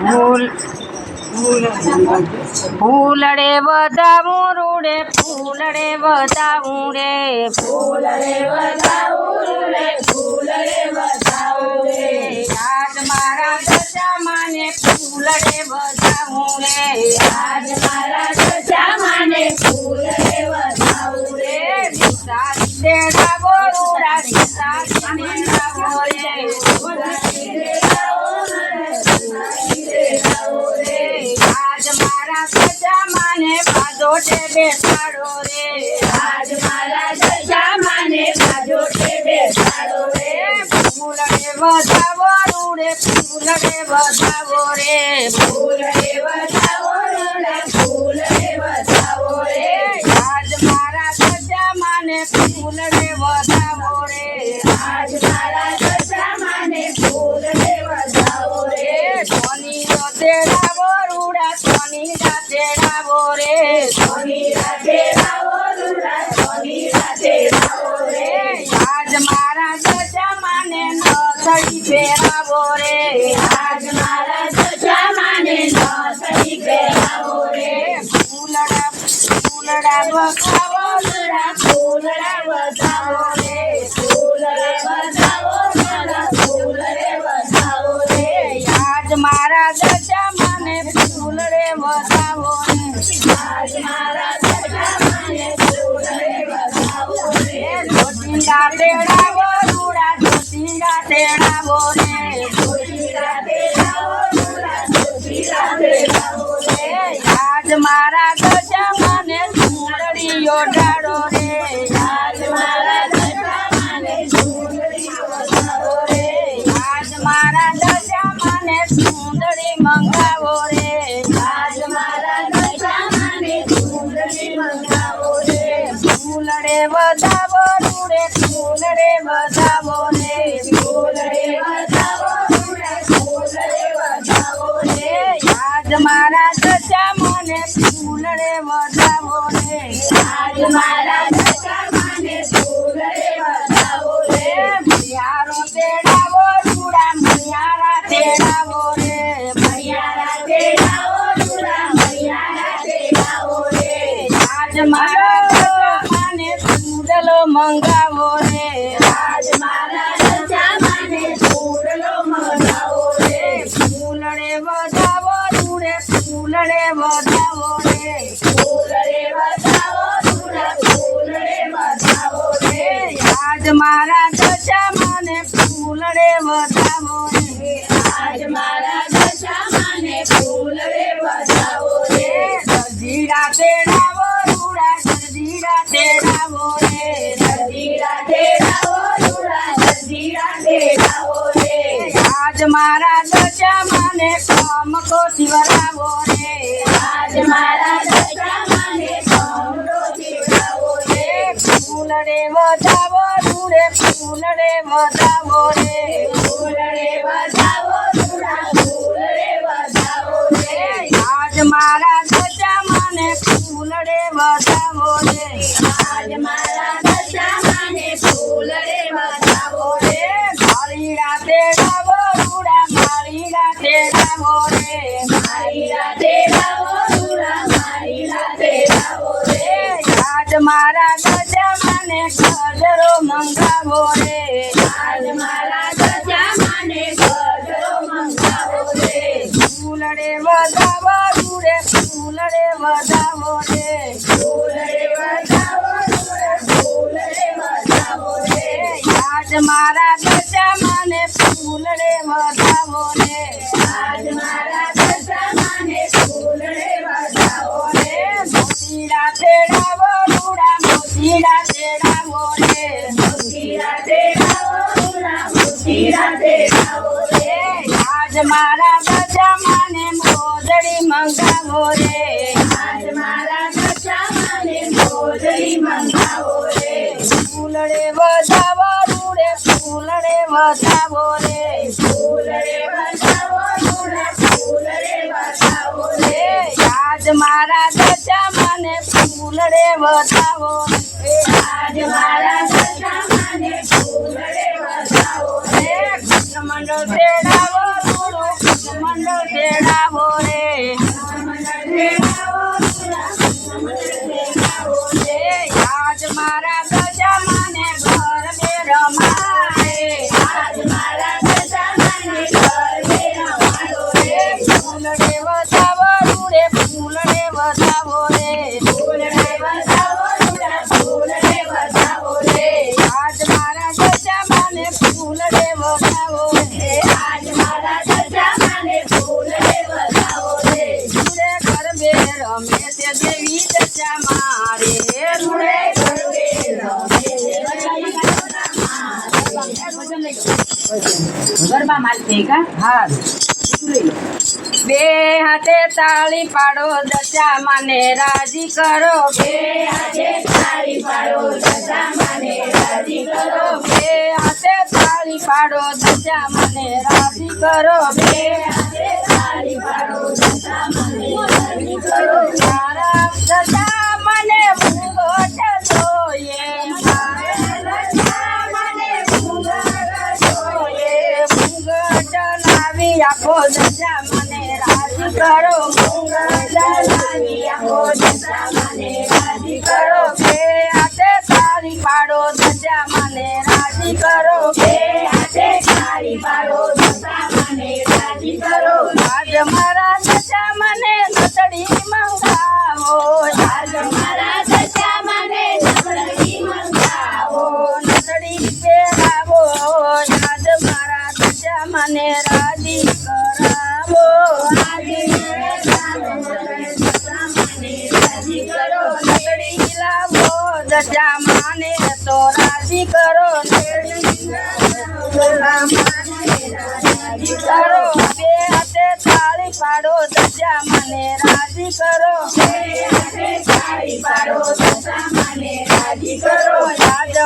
ફૂલ ફૂલડે વધાવું રૂડે ફૂલડે વધાવું રે ફૂલડે વધાવું રે ફૂલડે વધાવું રે યાદ મારા બધા માને ફૂલડે વધાવું રે બેસાડો રે. આજ મારા સજા માને બાજોટે બેસાડો રે. ફૂલડે વધાવો, રૂડે ફૂલડે વધાવો રે. ફૂલડા બખાવો રૂડા ફૂલડા બધાવો રે. ફૂલડે બધાવો મારા ફૂલડે બધાવો રે. આજ મારા દશા માને ફૂલડે વધાવો રે આજ મારા દશા માને ફૂલડે વધાવો રે. જોતિંગા તેડાવો, રૂડા જોતિંગા તેડાવો રે. ફૂલડે વધાવો રે. આજ મારા દશા મને ફૂલડે વધાવો રે. મૈયારો તેડાવો રૂડા મૈયારા તેડાવો રે. મૈયારા તેડાવો રૂડા મૈયારા તેડાવો રે. આજ મારા દશા મને ફૂલડો આજ મારા દશા મને ફૂલડે વધાવો રે આજ મારા દશા મને ફૂલડે વધાવો રે દજીડા તેડાવો રૂડા દજીડા તેડાવો રે દજીડા તેડાવો રૂડા દજીડા તેડાવો રે આજ મારા દશા મને કામ કોઠી વરાવો રે આજ મારા દશા મને કામ કોઠી વરાવો રે ફૂલડે વધાવો રૂડે ફૂલડે વધાવો રે. ફૂલડે વધાવો રૂડા ફૂલડે વધાવો રે આજ મારા દશા મને ફૂલડે વધાવો રે. આજ મારા દશા મને ફૂલડે વધાવો રે. માળીડા તેડાવો રૂડા માળીડા તેડાવો રે. માળીડા તેડાવો રૂડા માળીડા તેડાવો રે. આજ મારા દશા મને ગજરો મંગાવો રે આજ મારા દશા મને ગજરો મંગાવો રે ફૂલડે વધાવો રૂડે ફૂલડે વધાવો રે ફૂલડે વધાવો રૂડે ફૂલડે વધાવો રે આજ મારા દશા મને ફૂલડે વધાવો આજ મારા દશા મને મોજડી મંગાવો રે. આજ મારા દશા મને મોજડી મંગાવો રે. ફૂલડે વધાવો રૂડે ફૂલડે વધાવો રે. ફૂલડે વધાવો રૂડે ફૂલડે વધાવો રે. આજ મારા દશા મને ફૂલડે વધાવો આજ મારા દશા એ આજ મારા માલતી કા? હા બે હાથે તાળી પાડો દશા મને રાજી કરો. બે હાથે તાળી પાડો દશા મને રાજી કરો. બે હાથે તાળી પાડો દશા મને રાજી કરો. બે હાથે તાળી પાડો દશા મને રાજી કરો. લાવી આપો દશા મને રાજી કરો મુગટ મને રાજી કરાવો નતડી લાવો દશા માને તો રાજી કરો કરો બે હાથે તાળી પાડો દશા મને રાજી કરો તાળી પાડો દશા મને રાજી કરો આજ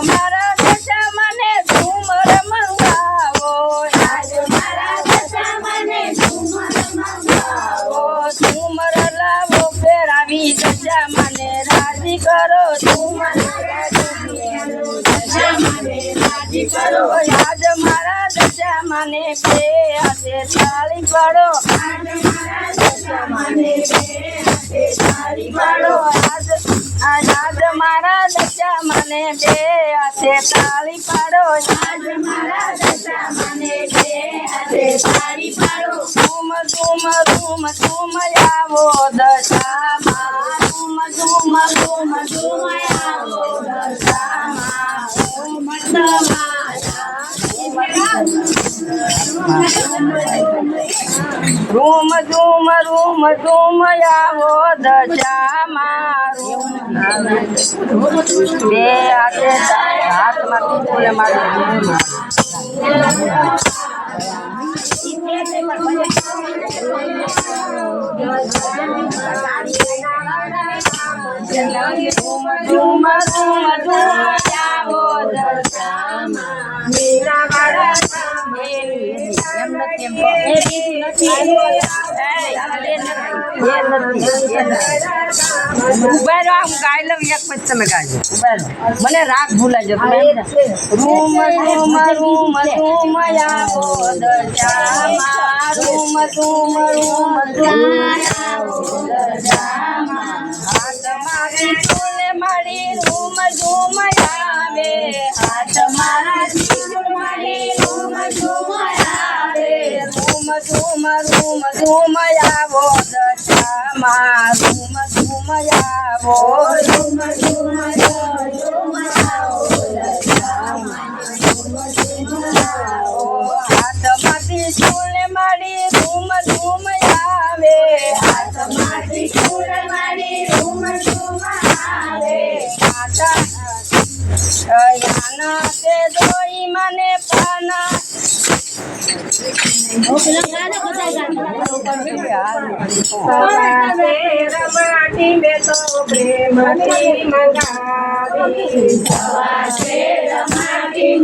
મને રાજી કરો, તું મને કરો. આજ મારા દશા મને બે આજ તાળી પાડો. આજ મારા દશા મને બે હાથે તાળી પાડો. આજ મારા દશા મને બે હાથે તાળી પાડો. ઝૂમ ઝૂમ ઝૂમ ઝૂમ રૂમ ઝૂમ રૂમ ઝૂમ આવો દશામાં બે હાથે હાથમાં પીપુલે મારું ઝૂમ ઝૂમ ઝૂમ ઝૂમ આવો દશામાં મીરા વાળા એમ નથી એમ એ બીજું નથી એ નથી ઉભા રહો હું ગાઈ લઉં એક પછી તમે ગાજો ઉભા રહો મને રાગ ભૂલાઈ જતો રૂમ રૂમ રૂમ રૂમ આવો દશામાં રૂમ રૂમ રૂમ રૂમ આવો દશામાં હાથમાંથી ફૂલે મારી રૂમ ઝૂમ આવે હાથ રૂમ ઝૂમ રૂમ ઝૂમ આવો દશામાં રૂમ રમાટી મેં તો પ્રેમથી મંગાવી રમાટી